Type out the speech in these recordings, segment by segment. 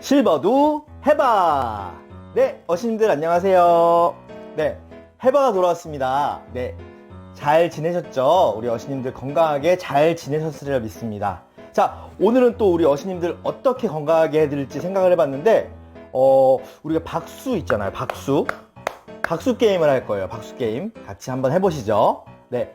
실버도 해봐. 네, 어신님들 안녕하세요. 네, 해봐가 돌아왔습니다. 네, 잘 지내셨죠? 우리 어신님들 건강하게 잘 지내셨으리라 믿습니다. 자, 오늘은 또 우리 어신님들 어떻게 건강하게 해드릴지 생각을 해봤는데, 어, 우리가 박수 있잖아요. 박수. 박수 게임을 할 거예요. 박수 게임. 같이 한번 해보시죠. 네.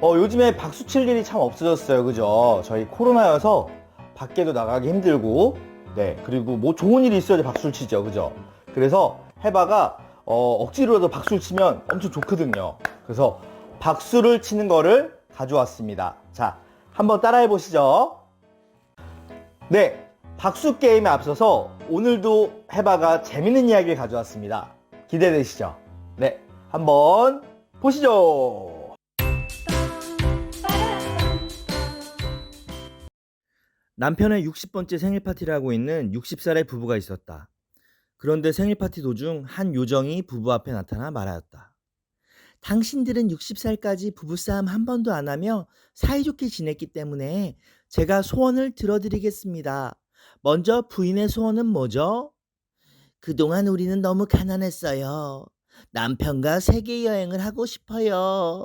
어, 요즘에 박수 칠 일이 참 없어졌어요. 그죠? 저희 코로나여서 밖에도 나가기 힘들고, 네. 그리고 뭐 좋은 일이 있어야지 박수를 치죠. 그죠? 그래서 해바가, 어, 억지로라도 박수를 치면 엄청 좋거든요. 그래서 박수를 치는 거를 가져왔습니다. 자, 한번 따라해 보시죠. 네. 박수 게임에 앞서서 오늘도 해바가 재밌는 이야기를 가져왔습니다. 기대되시죠? 네. 한번 보시죠. 남편의 60번째 생일 파티를 하고 있는 60살의 부부가 있었다. 그런데 생일 파티 도중 한 요정이 부부 앞에 나타나 말하였다. 당신들은 60살까지 부부싸움 한 번도 안 하며 사이좋게 지냈기 때문에 제가 소원을 들어드리겠습니다. 먼저 부인의 소원은 뭐죠? 그동안 우리는 너무 가난했어요. 남편과 세계 여행을 하고 싶어요.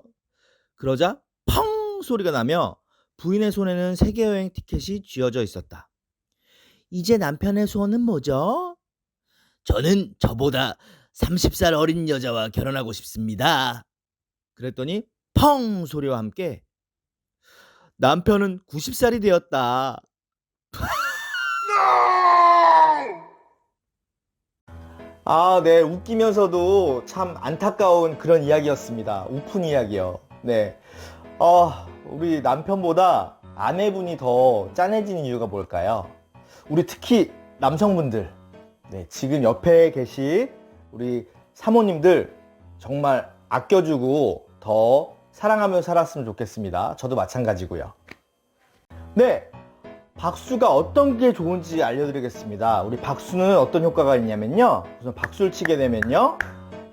그러자 펑 소리가 나며 부인의 손에는 세계 여행 티켓이 쥐어져 있었다. 이제 남편의 소원은 뭐죠? 저는 저보다 30살 어린 여자와 결혼하고 싶습니다. 그랬더니 펑 소리와 함께 남편은 90살이 되었다. 아, 네. 웃기면서도 참 안타까운 그런 이야기였습니다. 우픈 이야기요. 네. 아, 우리 남편보다 아내분이 더 짠해지는 이유가 뭘까요? 우리 특히 남성분들. 네. 지금 옆에 계신 우리 사모님들 정말 아껴주고 더 사랑하며 살았으면 좋겠습니다. 저도 마찬가지고요. 네. 박수가 어떤 게 좋은지 알려드리겠습니다. 우리 박수는 어떤 효과가 있냐면요. 우선 박수를 치게 되면요.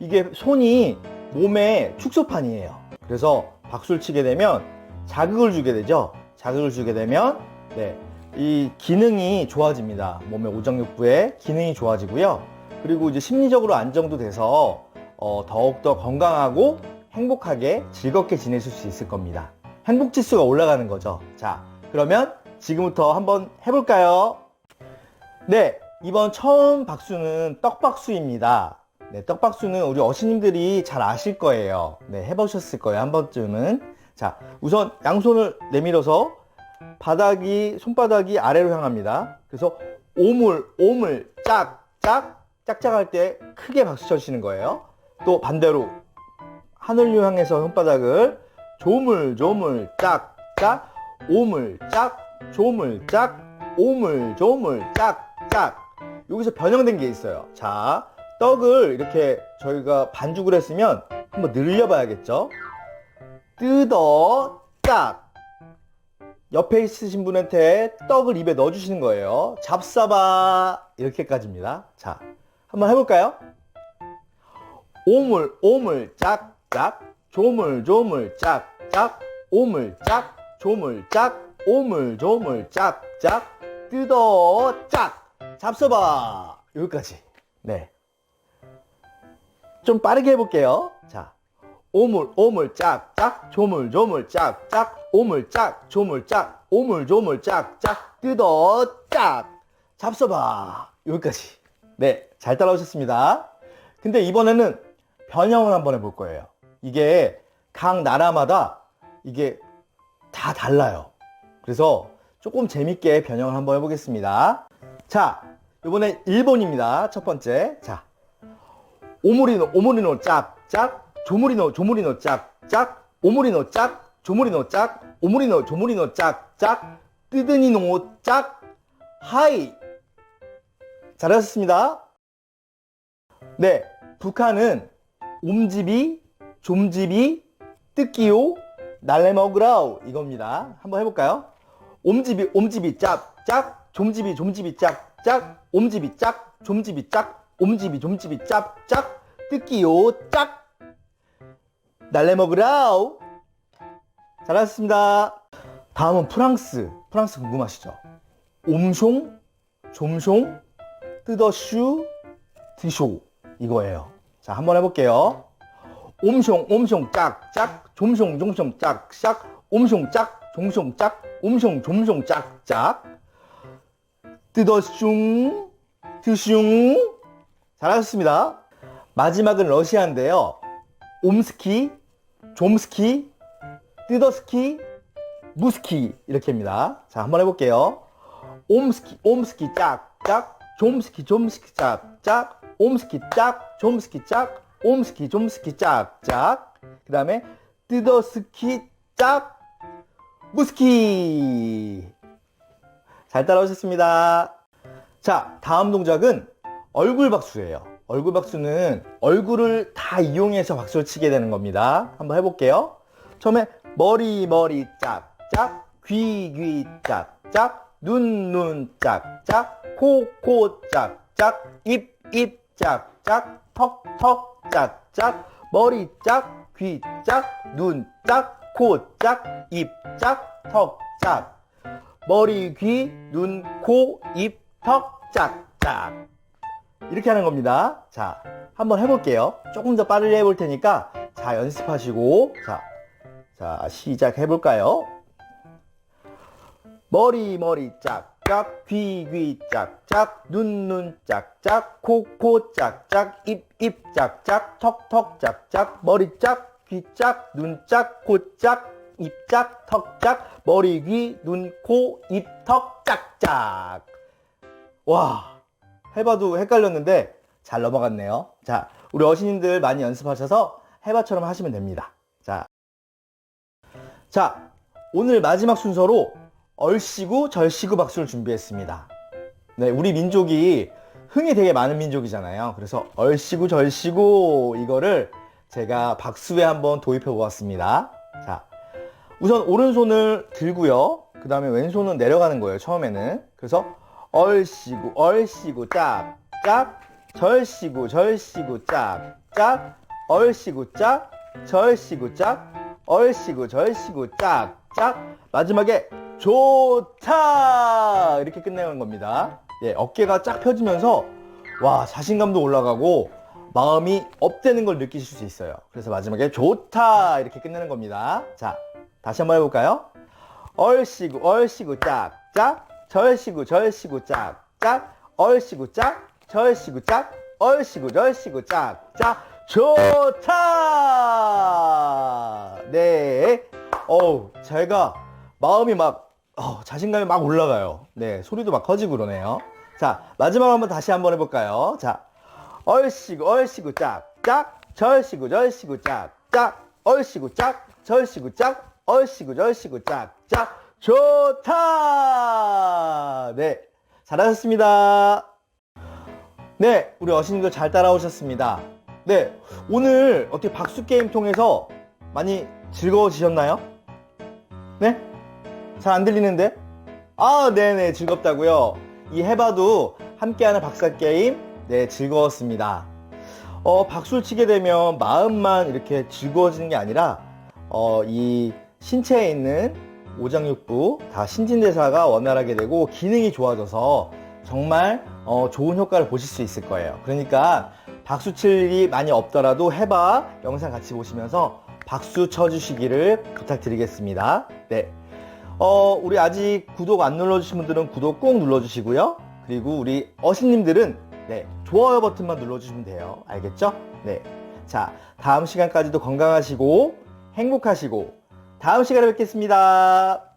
이게 손이 몸의 축소판이에요. 그래서 박수를 치게 되면 자극을 주게 되죠. 자극을 주게 되면 네, 이 기능이 좋아집니다. 몸의 오정육부의 기능이 좋아지고요. 그리고 이제 심리적으로 안정도 돼서 어, 더욱더 건강하고 행복하게 즐겁게 지내실 수 있을 겁니다. 행복 지수가 올라가는 거죠. 자, 그러면 지금부터 한번 해볼까요? 네, 이번 처음 박수는 떡박수입니다. 네, 떡박수는 우리 어신님들이 잘 아실 거예요. 네, 해보셨을 거예요. 한 번쯤은. 자, 우선 양손을 내밀어서 바닥이, 손바닥이 아래로 향합니다. 그래서 오물, 오물, 짝, 짝, 짝짝 할 때 크게 박수 쳐주시는 거예요. 또 반대로 하늘로 향해서 손바닥을 조물, 조물, 짝, 짝, 오물, 짝, 조물, 짝, 오물, 조물, 짝, 짝. 여기서 변형된 게 있어요. 자, 떡을 이렇게 저희가 반죽을 했으면 한번 늘려봐야겠죠? 뜯어, 짝. 옆에 있으신 분한테 떡을 입에 넣어주시는 거예요. 잡사봐. 이렇게까지입니다. 자, 한번 해볼까요? 오물, 오물, 짝, 짝. 조물, 조물, 짝, 짝. 오물, 짝, 조물, 짝. 오물, 조물, 짝, 짝. 뜯어, 짝. 잡숴봐. 여기까지. 네. 좀 빠르게 해볼게요. 자. 오물, 오물, 짝, 짝. 조물, 조물, 짝, 짝. 오물, 짝, 조물, 짝. 오물, 조물, 짝, 짝. 뜯어, 짝. 잡숴봐. 여기까지. 네. 잘 따라오셨습니다. 근데 이번에는 변형을 한번 해볼 거예요. 이게 각 나라마다 이게 다 달라요. 그래서 조금 재밌게 변형을 한번 해보겠습니다. 자, 이번에 일본입니다. 첫 번째. 자, 오모리노, 오모리노 짝, 짝, 조모리노, 조모리노 짝, 짝, 오모리노 짝, 조모리노 짝, 오모리노, 조모리노 짝, 짝, 뜨드니노 짝, 하이. 잘하셨습니다. 네, 북한은 옴집이, 좀집이, 뜯기요, 날래 먹으라우 이겁니다. 한번 해볼까요? 옴집이, 옴집이 짭, 짝, 좀집이, 좀집이 짝, 짝, 옴집이 짝, 좀집이 짝, 옴집이, 좀집이 짭, 짝, 뜯기요, 짝, 날래 먹으라우. 잘하셨습니다. 다음은 프랑스. 프랑스 궁금하시죠? 옴숑, 좀숑, 뜨더슈 드쇼 이거예요. 자, 한번 해볼게요. 옴숑 옴숑 짝짝 좀숑 좀숑 짝짝 옴숑 짝 좀숑 짝 옴숑 좀숑 짝짝 뜨더슝 드슝 잘하셨습니다. 마지막은 러시아인데요. 옴스키, 좀스키, 뜨더스키, 무스키 이렇게입니다. 자, 한번 해볼게요. 옴스키, 옴스키 짝 짝, 좀스키, 좀스키 짝 짝, 옴스키 짝, 좀스키 짝, 옴스키, 좀스키 짝 짝. 그 다음에 뜨더스키 짝, 무스키. 잘 따라오셨습니다. 자, 다음 동작은 얼굴 박수예요. 얼굴 박수는 얼굴을 다 이용해서 박수를 치게 되는 겁니다. 한번 해볼게요. 처음에 머리 머리 짝짝 귀 귀 짝짝 눈 눈 짝짝 코 코 짝짝 입 입 짝짝 턱 턱 짝짝 머리 짝 귀 짝 눈 짝 코 짝 입 짝 턱 짝 머리 귀 눈 코 입 턱 짝 짝 이렇게 하는 겁니다. 자, 한번 해볼게요. 조금 더 빠르게 해볼 테니까, 자, 연습하시고, 자, 자, 시작해볼까요? 머리, 머리 짝 짝, 귀, 귀 짝 짝, 눈, 눈 짝 짝, 코, 코 짝 짝, 입, 입 짝 짝, 턱, 턱 짝 짝, 머리 짝, 귀 짝, 눈 짝, 코 짝, 입 짝, 턱 짝, 머리, 귀, 눈, 코, 입, 턱 짝 짝. 와, 해봐도 헷갈렸는데 잘 넘어갔네요. 자, 우리 어신님들 많이 연습하셔서 해봐처럼 하시면 됩니다. 자, 자, 오늘 마지막 순서로 얼씨구 절씨구 박수를 준비했습니다. 네, 우리 민족이 흥이 되게 많은 민족이잖아요. 그래서 얼씨구 절씨구 이거를 제가 박수에 한번 도입해 보았습니다. 자, 우선 오른손을 들고요. 그 다음에 왼손은 내려가는 거예요. 처음에는. 그래서 얼씨구 얼씨구 짝짝 절씨구 절씨구 짝짝 얼씨구 짝 절씨구 짝 얼씨구 절씨구 짝짝 마지막에 좋다 이렇게 끝내는 겁니다. 예, 어깨가 쫙 펴지면서 와 자신감도 올라가고 마음이 업되는 걸 느끼실 수 있어요. 그래서 마지막에 좋다 이렇게 끝내는 겁니다. 자 다시 한번 해볼까요? 얼씨구 얼씨구 짝짝 절씨구 절씨구 짝짝 얼씨구 짝 절씨구 짝 얼씨구 절씨구 짝짝. 좋다! 네. 어우 제가. 마음이 막 어, 자신감이 막 올라가요. 네 소리도 막 커지고 그러네요. 자 마지막 한번 다시 한번 해볼까요? 자 얼씨구 얼씨구 짝짝 절씨구 절씨구 짝짝 얼씨구 짝 절씨구 짝 얼씨구 절씨구 짝짝 좋다 네 잘하셨습니다 네 우리 어신님도 잘 따라오셨습니다 네 오늘 어떻게 박수 게임 통해서 많이 즐거워지셨나요 네? 잘 안 들리는데? 아, 네네, 즐겁다고요. 이 해봐도 함께하는 박사 게임, 네, 즐거웠습니다. 어, 박수를 치게 되면 마음만 이렇게 즐거워지는 게 아니라, 어, 이 신체에 있는 오장육부, 다 신진대사가 원활하게 되고 기능이 좋아져서 정말 어, 좋은 효과를 보실 수 있을 거예요. 그러니까 박수 칠 일이 많이 없더라도 해봐 영상 같이 보시면서 박수 쳐주시기를 부탁드리겠습니다. 네. 어, 우리 아직 구독 안 눌러주신 분들은 구독 꼭 눌러주시고요. 그리고 우리 어신님들은 네, 좋아요 버튼만 눌러주시면 돼요. 알겠죠? 네. 자, 다음 시간까지도 건강하시고 행복하시고 다음 시간에 뵙겠습니다.